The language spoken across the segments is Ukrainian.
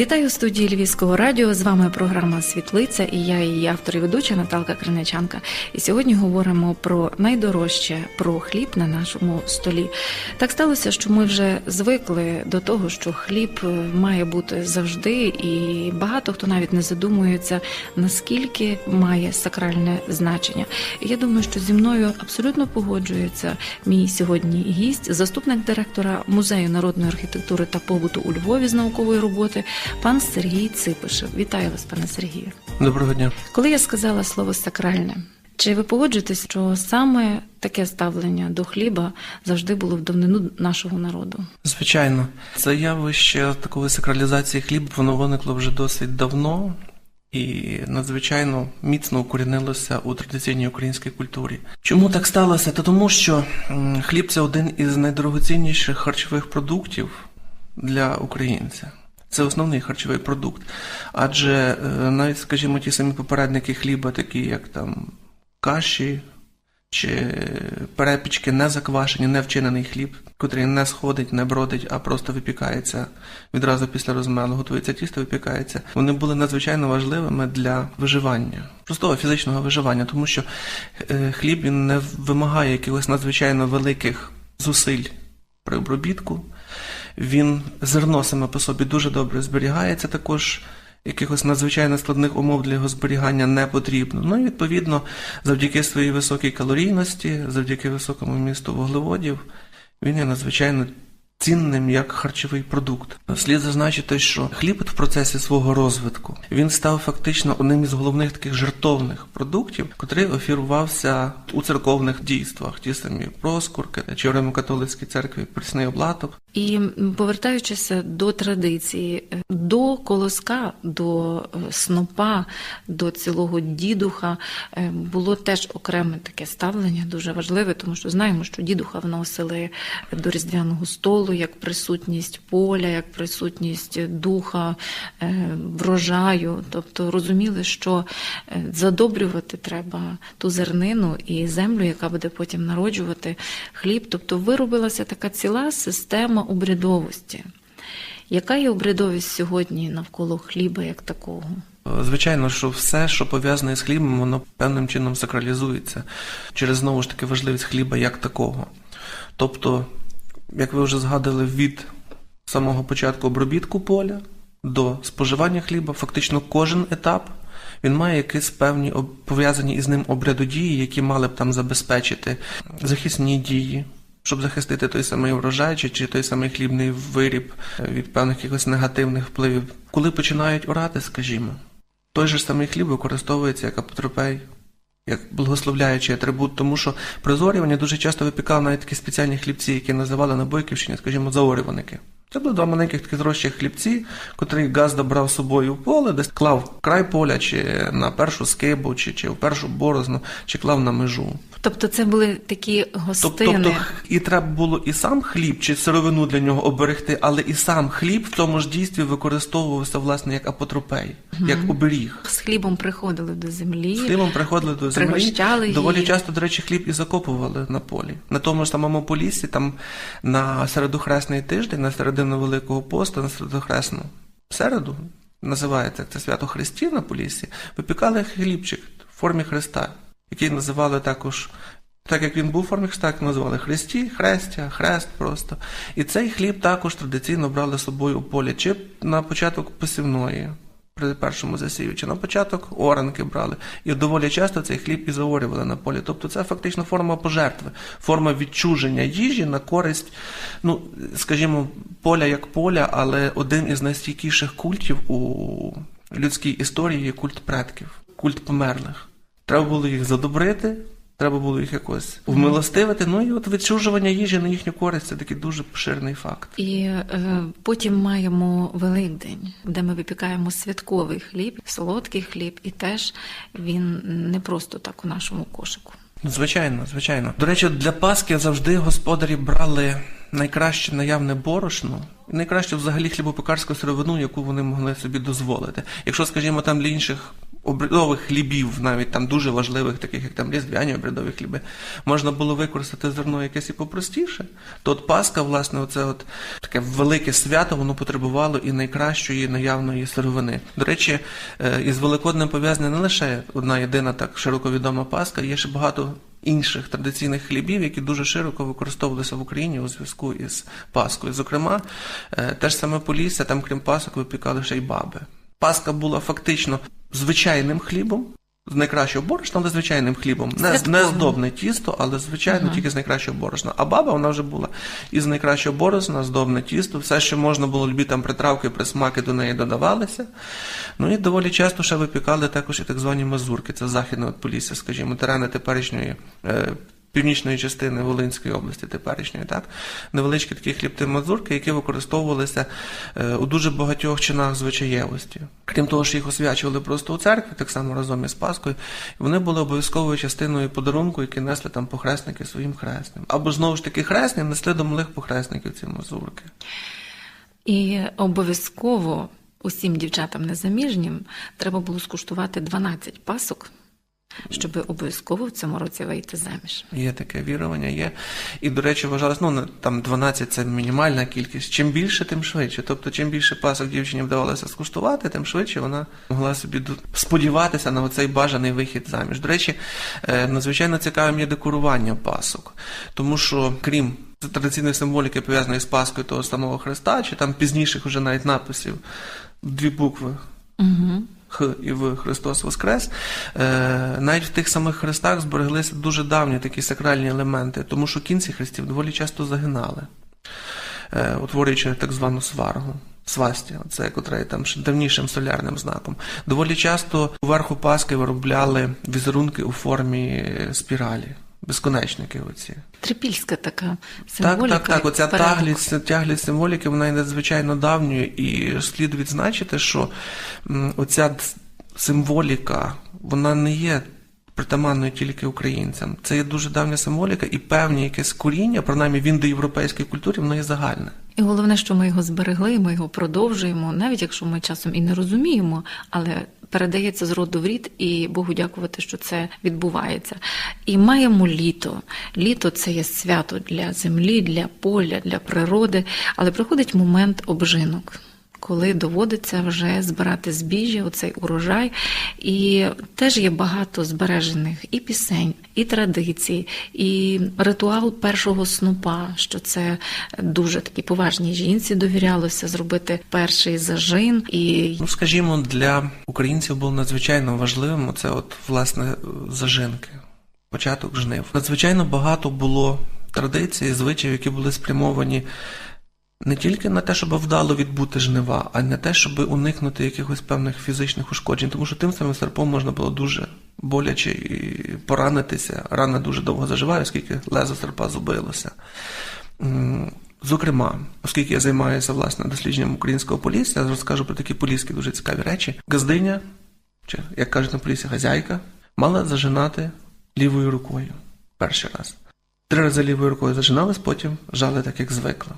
Вітаю в студії Львівського радіо. З вами програма Світлиця і я її автор і ведуча Наталка Криничанка. І сьогодні говоримо про найдорожче про хліб на нашому столі. Так сталося, що ми вже звикли до того, що хліб е, має бути завжди, і багато хто навіть не задумується, наскільки має сакральне значення. Я думаю, що зі мною абсолютно погоджується мій сьогодні гість, заступник директора музею народної архітектури та побуту у Львові з наукової роботи, пан Сергій Ципишев. Вітаю вас, пане Сергію. Доброго дня. Коли я сказала слово сакральне, чи ви погоджуєтесь, що саме таке ставлення до хліба завжди було в давнину нашого народу? Звичайно, це явище такої сакралізації хліба, воно виникло вже досить давно і надзвичайно міцно укорінилося у традиційній українській культурі. Чому так сталося? Та тому, що хліб це один із найдорогоцінніших харчових продуктів для українця. Це основний харчовий продукт. Адже е, навіть, скажімо, ті самі попередники хліба, такі як там каші чи перепічки не заквашені, не вчинений хліб, котрий не сходить, не бродить, а просто випікається відразу після розмелу, готується тісто, випікається. Вони були надзвичайно важливими для виживання, простого фізичного виживання, тому що е, хліб він не вимагає якихось надзвичайно великих зусиль при обробітку. Він зерно саме по собі дуже добре зберігається також. Якихось надзвичайно складних умов для його зберігання не потрібно. Ну і відповідно, завдяки своїй високій калорійності, завдяки високому місту вуглеводів, він є надзвичайно цінним як харчовий продукт. Слід зазначити, що хліб в процесі свого розвитку він став фактично одним із головних таких жертовних продуктів, котрий офірувався у церковних дійствах, ті самі проскурки чи в Римокатолицькій церкві прісний облаток. І м, повертаючись до традиції, е, до колоска, до е, снопа, до цілого дідуха е, було теж окреме таке ставлення, дуже важливе, тому що знаємо, що дідуха вносили до різдвяного столу як присутність поля, як присутність духа, врожаю. Тобто розуміли, що задобрювати треба ту зернину і землю, яка буде потім народжувати хліб. Тобто виробилася така ціла система обрядовості. Яка є обрядовість сьогодні навколо хліба як такого? Звичайно, що все, що пов'язане з хлібом, воно певним чином сакралізується через знову ж таки важливість хліба як такого. Тобто, як ви вже згадали, від самого початку обробітку поля до споживання хліба, фактично кожен етап він має якісь певні пов'язані із ним обрядодії, які мали б там забезпечити захисні дії. Щоб захистити той самий врожай чи, чи той самий хлібний виріб е, від певних якихось негативних впливів. Коли починають орати, скажімо, той же самий хліб використовується як апотропей, як благословляючий атрибут, тому що при зорюванні дуже часто випікали навіть такі спеціальні хлібці, які називали на Бойківщині, скажімо, заорюваники. Це були два маленьких такі зрощих хлібці, котрі Газда брав з собою в поле, десь клав край поля, чи на першу скибу, чи, чи в першу борозну, чи клав на межу. Тобто це були такі Тобто, гостини. тобто і треба було і сам хліб чи сировину для нього оберегти, але і сам хліб в тому ж дійстві використовувався власне як апотропей, як оберіг. З хлібом приходили до землі. З хлібом приходили до землі. Її. Доволі часто, до речі, хліб і закопували на полі. На тому ж самому полісі, там на середохресний тиждень, на середину Великого посту, на Святохресну середу, називається це свято Христі на полісі, випікали хлібчик в формі Христа, який називали також. Так як він був в формі Христа, як називали Христі, хрестя, хрест просто. І цей хліб також традиційно брали з собою у полі, чи на початок посівної, при першому засіві, чи на початок оранки брали. І доволі часто цей хліб і заорювали на полі. Тобто це фактично форма пожертви, форма відчуження їжі на користь, ну, скажімо, поля як поля, але один із найстійкіших культів у людській історії є культ предків, культ померлих. Треба було їх задобрити. Треба було їх якось вмилостивити. Ну і от відчужування їжі на їхню користь це такий дуже поширений факт. І е, потім маємо Великдень, де ми випікаємо святковий хліб, солодкий хліб, і теж він не просто так у нашому кошику. Звичайно, звичайно. До речі, для Пасхи завжди господарі брали найкраще наявне борошно, і найкраще взагалі хлібопекарську сировину, яку вони могли собі дозволити. Якщо, скажімо, там для інших обрядових хлібів, навіть там дуже важливих, таких як там різдвяні обрядові хліби, можна було використати зерно якесь і попростіше, то от Пасха, власне, оце от таке велике свято, воно потребувало і найкращої наявної сировини. До речі, е, із Великоднем пов'язана не лише одна єдина так широко відома Пасха, є ще багато інших традиційних хлібів, які дуже широко використовувалися в Україні у зв'язку із Паскою. Зокрема, е, те ж саме Полісся, там крім пасок випікали ще й баби. Паска була фактично звичайним хлібом. З найкращого борошна, але звичайним хлібом. Не, не здобне тісто, але звичайно тільки з найкращого борошна. А баба вона вже була із найкращого борошна, здобне тісто, все, що можна було любі там притравки, присмаки до неї додавалися. Ну і доволі часто ще випікали також і так звані мазурки. Це західне от Полісся, скажімо, терени теперішньої. Е, Північної частини Волинської області теперішньої, так невеличкі такі хлібти мазурки, які використовувалися е, у дуже багатьох чинах звичаєвості. Крім того, що їх освячували просто у церкві, так само разом із Паскою, вони були обов'язковою частиною подарунку, який несли там похресники своїм хресним. Або знову ж таки хресні несли до малих похресників ці мазурки. І обов'язково усім дівчатам незаміжнім треба було скуштувати 12 пасок, щоб обов'язково в цьому році вийти заміж. Є таке вірування, є. І, до речі, вважалось, ну, там 12 це мінімальна кількість. Чим більше, тим швидше. Тобто, чим більше пасок дівчині вдавалося скуштувати, тим швидше вона могла собі сподіватися на оцей бажаний вихід заміж. До речі, е, надзвичайно цікавим є декорування пасок. Тому що, крім традиційної символіки, пов'язаної з Паскою того самого Христа, чи там пізніших уже навіть написів, дві букви Угу. Х і В Христос Воскрес. Е, навіть в тих самих хрестах збереглися дуже давні такі сакральні елементи, тому що кінці хрестів доволі часто загинали, е, утворюючи так звану сваргу. Свасті, це котра є там давнішим солярним знаком. Доволі часто уверху Паски виробляли візерунки у формі спіралі, безконечники оці. Трипільська така Так, символіка. так, так. Оця перегук. таглість, тяглість символіки, вона є надзвичайно давньою, і слід відзначити, що оця символіка, вона не є притаманною тільки українцям. Це є дуже давня символіка, і певні якесь коріння, принаймні в індоєвропейській культурі, воно є загальне. І головне, що ми його зберегли, ми його продовжуємо, навіть якщо ми часом і не розуміємо, але передається з роду в рід, і Богу дякувати, що це відбувається. І маємо літо. Літо це є свято для землі, для поля, для природи, але приходить момент обжинок. Коли доводиться вже збирати збіжжя, оцей урожай, і теж є багато збережених і пісень, і традицій, і ритуал першого снопа, що це дуже такі поважній жінці довірялося зробити перший зажин. І Ну, скажімо, для українців було надзвичайно важливим оце от, власне, зажинки, початок жнив. Надзвичайно багато було традицій, звичаїв, які були спрямовані не тільки на те, щоб вдало відбути жнива, а й на те, щоб уникнути якихось певних фізичних ушкоджень, тому що тим самим серпом можна було дуже боляче і поранитися. Рана дуже довго заживає, оскільки лезо серпа зубилося. Зокрема, оскільки я займаюся власне дослідженням українського полісся, я розкажу про такі поліські дуже цікаві речі. Газдиня, чи як кажуть на полісі, хазяйка, мала зажинати лівою рукою перший раз. Три рази лівою рукою зажиналась, потім жали так, як звикла.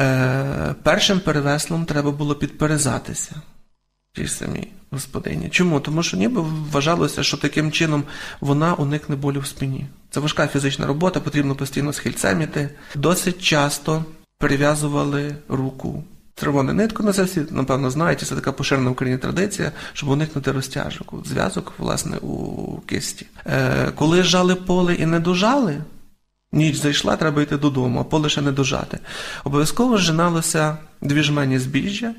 Е, першим перевеслом треба було підперезатися тій самій господині. Чому? Тому що ніби вважалося, що таким чином вона уникне болю в спині. Це важка фізична робота, потрібно постійно схильцем іти. Досить часто перев'язували руку. Червону нитку, на це всі, напевно, знають, і це така поширена в Україні традиція, щоб уникнути розтяжок. Зв'язок, власне, у кисті. Е, коли жали поле і не дожали, Ніч зайшла, треба йти додому, а поле ще не дожати. Обов'язково зжиналося дві жмені збіжжя,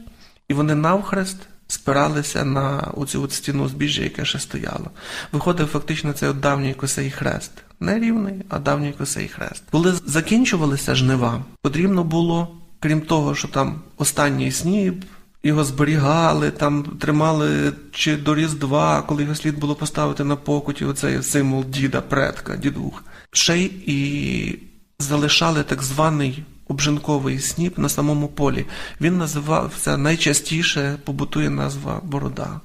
і вони навхрест спиралися на оцю стіну збіжжя, яке ще стояло. Виходив фактично цей от давній косий хрест. Не рівний, а давній косий хрест. Коли закінчувалися жнива, потрібно було, крім того, що там останній сніп, його зберігали, там тримали чи до Різдва, коли його слід було поставити на покуті, оцей символ діда, предка, дідух. Ще й і залишали так званий обжинковий сніп на самому полі. Він називався найчастіше побутує назва борода.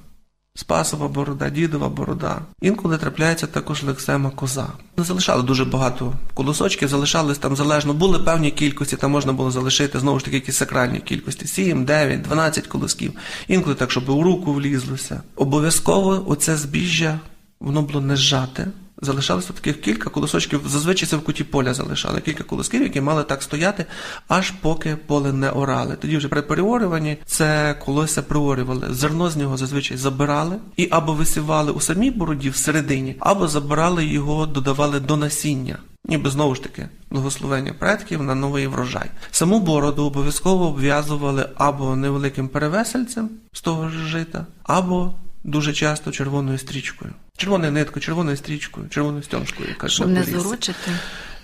Спасова борода, дідова борода. Інколи трапляється також лексема коза. Не залишали дуже багато колосочків, залишались там залежно. Були певні кількості, там можна було залишити знову ж таки якісь сакральні кількості: 7, 9, 12 колосків. Інколи так, щоб у руку влізлося. Обов'язково оце збіжжя, воно було не зжате. Залишалося таких кілька колосочків, зазвичай це в куті поля залишали, кілька колосків, які мали так стояти, аж поки поле не орали. Тоді вже при переорюванні це колося приорювали. Зерно з нього зазвичай забирали і або висівали у самій бороді всередині, або забирали його, додавали до насіння. Ніби знову ж таки благословення предків на новий врожай. Саму бороду обов'язково обв'язували або невеликим перевесельцем з того ж жита, або дуже часто червоною стрічкою. Червоною ниткою, червоною стрічкою, червоною стьомшкою, Щоб не полісі.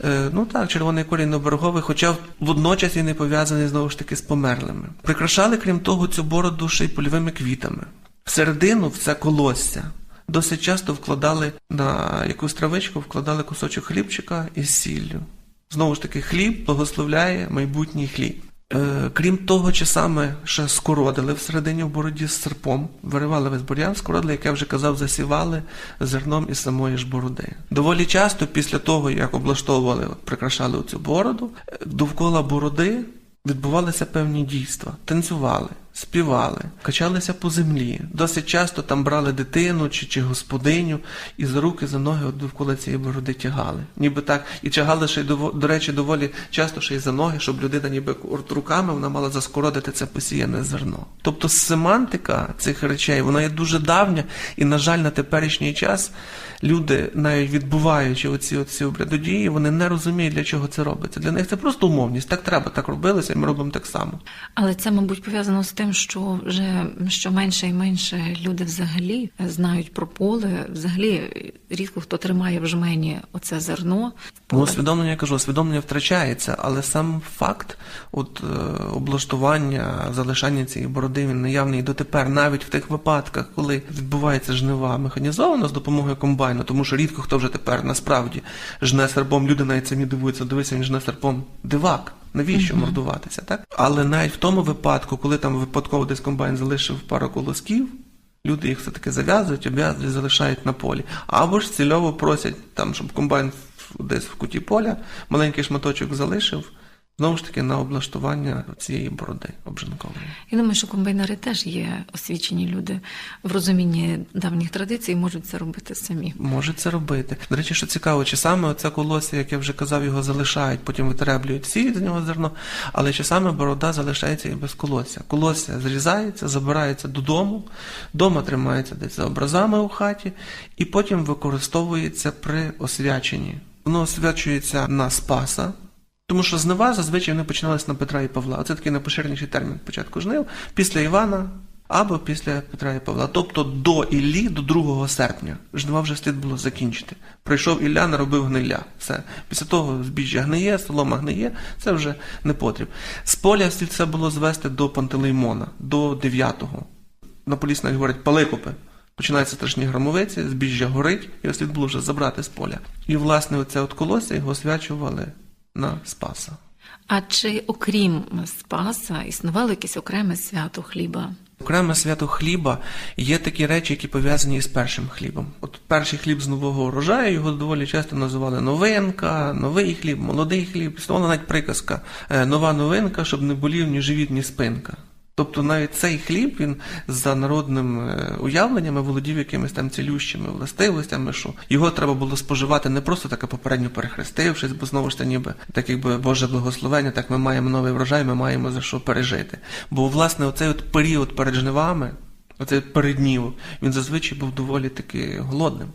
Е, ну так, червоний колір оберговий, хоча водночас він не пов'язаний знову ж таки з померлими. Прикрашали, крім того, цю бороду ще й польовими квітами. Всередину в це колосся досить часто вкладали на якусь травичку, вкладали кусочок хлібчика із сіллю. Знову ж таки, хліб благословляє майбутній хліб. Е, крім того, часами ще скородили всередині в бороді з серпом, виривали весь бур'ян, скородили, як я вже казав, засівали зерном із самої ж бороди. Доволі часто, після того, як облаштовували, прикрашали цю бороду, е, довкола бороди відбувалися певні дійства, танцювали, співали, качалися по землі. Досить часто там брали дитину чи, чи господиню і за руки, за ноги от довкола цієї бороди тягали. Ніби так, і тягали ще й до речі, доволі часто ще й за ноги, щоб людина ніби руками вона мала заскородити це посіяне зерно. Тобто семантика цих речей вона є дуже давня, і, на жаль, на теперішній час люди, навіть відбуваючи оці, оці обрядодії, вони не розуміють, для чого це робиться. Для них це просто умовність. Так треба, так робилося, і ми робимо так само. Але це, мабуть, пов'язано з тим, що вже що менше і менше люди взагалі знають про поле. Взагалі рідко хто тримає в жмені оце зерно. Ну, усвідомлення я кажу, усвідомлення втрачається, але сам факт от, е, облаштування, залишання цієї бороди він наявний дотепер, навіть в тих випадках, коли відбувається жнива механізовано з допомогою комбайну, тому що рідко хто вже тепер насправді жне серпом. Люди навіть самі дивуються, дивися, він жне серпом дивак. Навіщо мордуватися, так? Але навіть в тому випадку, коли там випадково десь комбайн залишив пару колосків, Люди їх все-таки зав'язують, обв'язують, залишають на полі. Або ж цільово просять, там, щоб комбайн десь в куті поля маленький шматочок залишив, знову ж таки на облаштування цієї бороди обжинкової. Я думаю, що комбайнери теж є освічені люди в розумінні давніх традицій, можуть це робити самі. Може це робити. До речі, що цікаво, чи саме оце колосся, як я вже казав, його залишають, потім витреблюють сіють з нього зерно, але чи саме борода залишається і без колосся. Колосся зрізається, забирається додому, дома тримається десь за образами у хаті, і потім використовується при освяченні. Воно освячується на Спаса. Тому що жнива зазвичай вони починалися на Петра і Павла. Це такий найпоширеніший термін початку жнив, після Івана або після Петра і Павла. Тобто до Іллі, до 2 серпня. Жнива вже слід було закінчити. Прийшов Ілля, наробив гниля. Все. Після того збіжжя гниє, солома гниє, це вже не потріб. З поля слід це було звести до Пантелеймона, до 9-го. На поліс навіть говорять паликопи. Починаються страшні громовиці, збіжжя горить, і слід було вже забрати з поля. І, власне, оце от колосся його освячували на Спаса. А чи окрім Спаса існувало якесь окреме свято хліба? Окреме свято хліба є такі речі, які пов'язані з першим хлібом. От перший хліб з нового урожаю його доволі часто називали новинка, новий хліб, молодий хліб. Існувала навіть приказка е, нова новинка, щоб не болів ні живіт, ні спинка. Тобто навіть цей хліб він за народним е, уявленнями володів якимись там цілющими властивостями, що його треба було споживати не просто так, а попередньо перехрестившись, бо знову ж це ніби так якби Боже благословення, так ми маємо новий врожай, ми маємо за що пережити. Бо власне оцей от період перед жнивами, оцей переднів, він зазвичай був доволі таки голодним.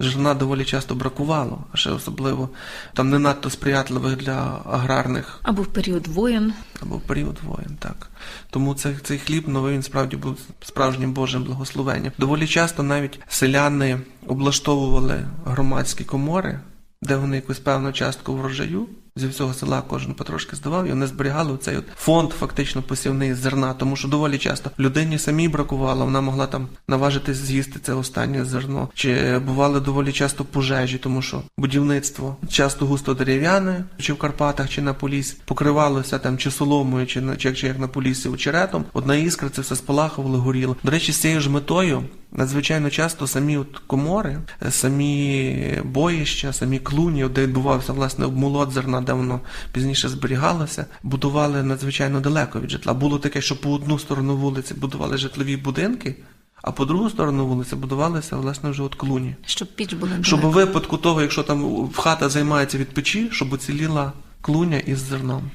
Жирна доволі часто бракувало, а ще особливо там не надто сприятливих для аграрних Або в період воєн? або в період воєн, так. Тому цей, цей хліб новий він справді був справжнім Божим благословенням. Доволі часто навіть селяни облаштовували громадські комори, де вони якусь певну частку врожаю зі всього села кожен потрошки здавав, і вони зберігали цей от фонд фактично посівний зерна, тому що доволі часто людині самій бракувало, вона могла там наважитись з'їсти це останнє зерно. Чи бували доволі часто пожежі, тому що будівництво часто густо дерев'яне, чи в Карпатах, чи на Поліс, покривалося там чи соломою, чи на чи чи як на Полісі очеретом. Одна іскра це все спалахувало, горіло. До речі, з цією ж метою надзвичайно часто самі от комори, самі боїща, самі клуні, де відбувався власне обмолот зерна, де воно пізніше зберігалося, будували надзвичайно далеко від житла. Було таке, що по одну сторону вулиці будували житлові будинки, а по другу сторону вулиці будувалися власне вже от клуні. Щоб піч була Щоб у випадку того, якщо там в хата займається від печі, щоб уціліла клуня із зерном.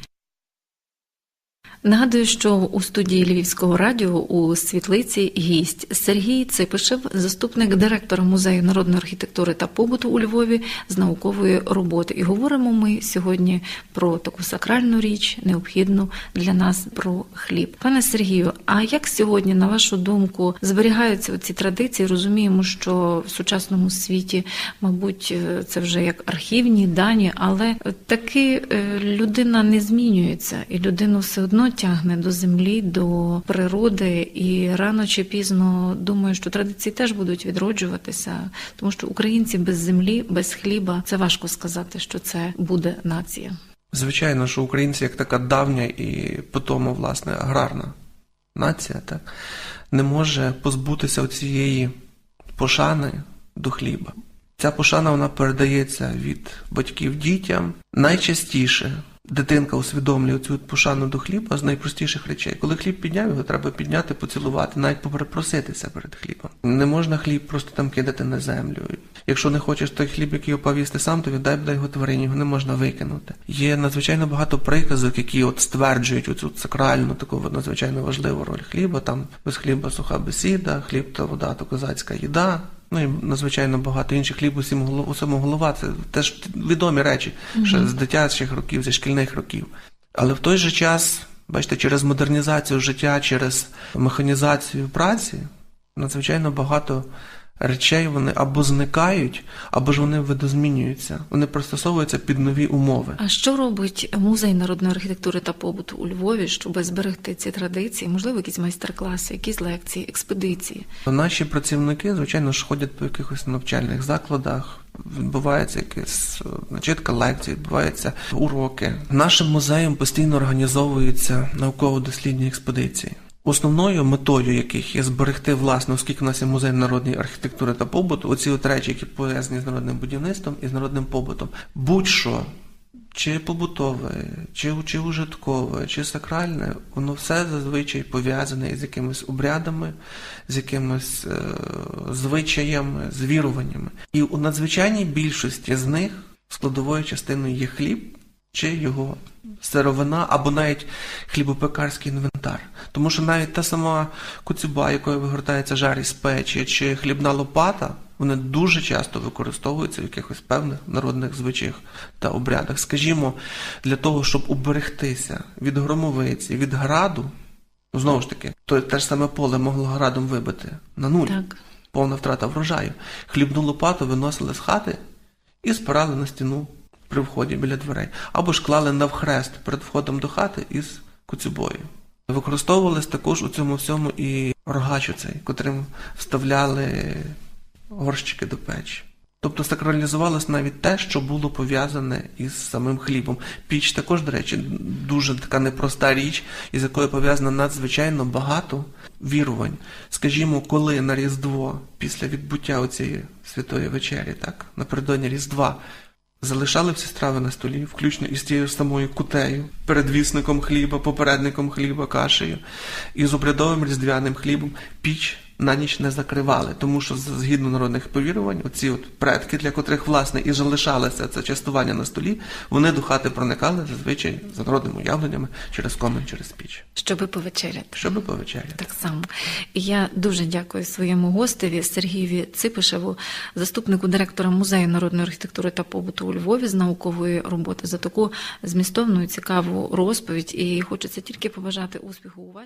Нагадую, що у студії Львівського радіо у світлиці гість Сергій Ципишев, заступник директора музею народної архітектури та побуту у Львові з наукової роботи. І говоримо ми сьогодні про таку сакральну річ, необхідну для нас про хліб. Пане Сергію, а як сьогодні, на вашу думку, зберігаються ці традиції? Розуміємо, що в сучасному світі, мабуть, це вже як архівні дані, але таки е, людина не змінюється, і людину все одно тягне до землі, до природи. І рано чи пізно думаю, що традиції теж будуть відроджуватися, тому що українці без землі, без хліба це важко сказати, що це буде нація. Звичайно, що українці як така давня і потому, власне, аграрна нація, так, не може позбутися цієї пошани до хліба. Ця пошана вона передається від батьків дітям. Найчастіше дитинка усвідомлює цю пошану до хліба з найпростіших речей. Коли хліб підняв, його треба підняти, поцілувати, навіть попроситися перед хлібом. Не можна хліб просто там кидати на землю. Якщо не хочеш той хліб, який опав їсти сам, то віддай бодай його тварині, його не можна викинути. Є надзвичайно багато приказок, які от стверджують оцю сакральну, таку надзвичайно важливу роль хліба. Там без хліба суха бесіда, хліб та вода то козацька їда. Ну і надзвичайно багато інших хліб усім голова. Це теж відомі речі ще з дитячих років, зі шкільних років. Але в той же час, бачите, через модернізацію життя, через механізацію праці, надзвичайно багато речей вони або зникають, або ж вони видозмінюються. Вони пристосовуються під нові умови. А що робить музей народної архітектури та побуту у Львові, щоб зберегти ці традиції? Можливо, якісь майстер-класи, якісь лекції, експедиції? Наші працівники, звичайно ж, ходять по якихось навчальних закладах. Відбувається якась начитка лекцій, відбуваються уроки. Нашим музеєм постійно організовуються науково-дослідні експедиції. Основною метою яких є зберегти власне, оскільки у нас є музей народної архітектури та побуту, оці от речі, які пов'язані з народним будівництвом і з народним побутом, будь-що, чи побутове, чи, чи ужиткове, чи сакральне, воно все зазвичай пов'язане з якимись обрядами, з якимись е, звичаями, з віруваннями. І у надзвичайній більшості з них складовою частиною є хліб чи його сировина, або навіть хлібопекарський інвентар. Тому що навіть та сама куцюба, якою вигортається жар із печі, чи хлібна лопата, вони дуже часто використовуються в якихось певних народних звичаях та обрядах. Скажімо, для того, щоб уберегтися від громовиці, від граду, ну знову ж таки, то те ж саме поле могло градом вибити на нуль Так. повна втрата врожаю. Хлібну лопату виносили з хати і спирали на стіну при вході біля дверей, або ж клали навхрест перед входом до хати із коцюбою. Використовувались також у цьому всьому і рогач оцей, котрим вставляли горщики до печі. Тобто сакралізувалось навіть те, що було пов'язане із самим хлібом. Піч також, до речі, дуже така непроста річ, із якою пов'язано надзвичайно багато вірувань. Скажімо, коли на Різдво, після відбуття оцієї святої вечері, так, напередодні Різдва, залишали всі страви на столі, включно із тією самою кутею, передвісником хліба, попередником хліба, кашею, і з обрядовим різдвяним хлібом піч на ніч не закривали, тому що згідно народних повірувань, оці от предки, для котрих власне і залишалося це частування на столі, вони до хати проникали зазвичай за народними уявленнями через комин, через піч, Щоби повечеряти. щоби повечеряти. Так само. І я дуже дякую своєму гостеві Сергієві Ципишеву, заступнику директора музею народної архітектури та побуту у Львові з наукової роботи за таку змістовну і цікаву розповідь. І хочеться тільки побажати успіху у вашій.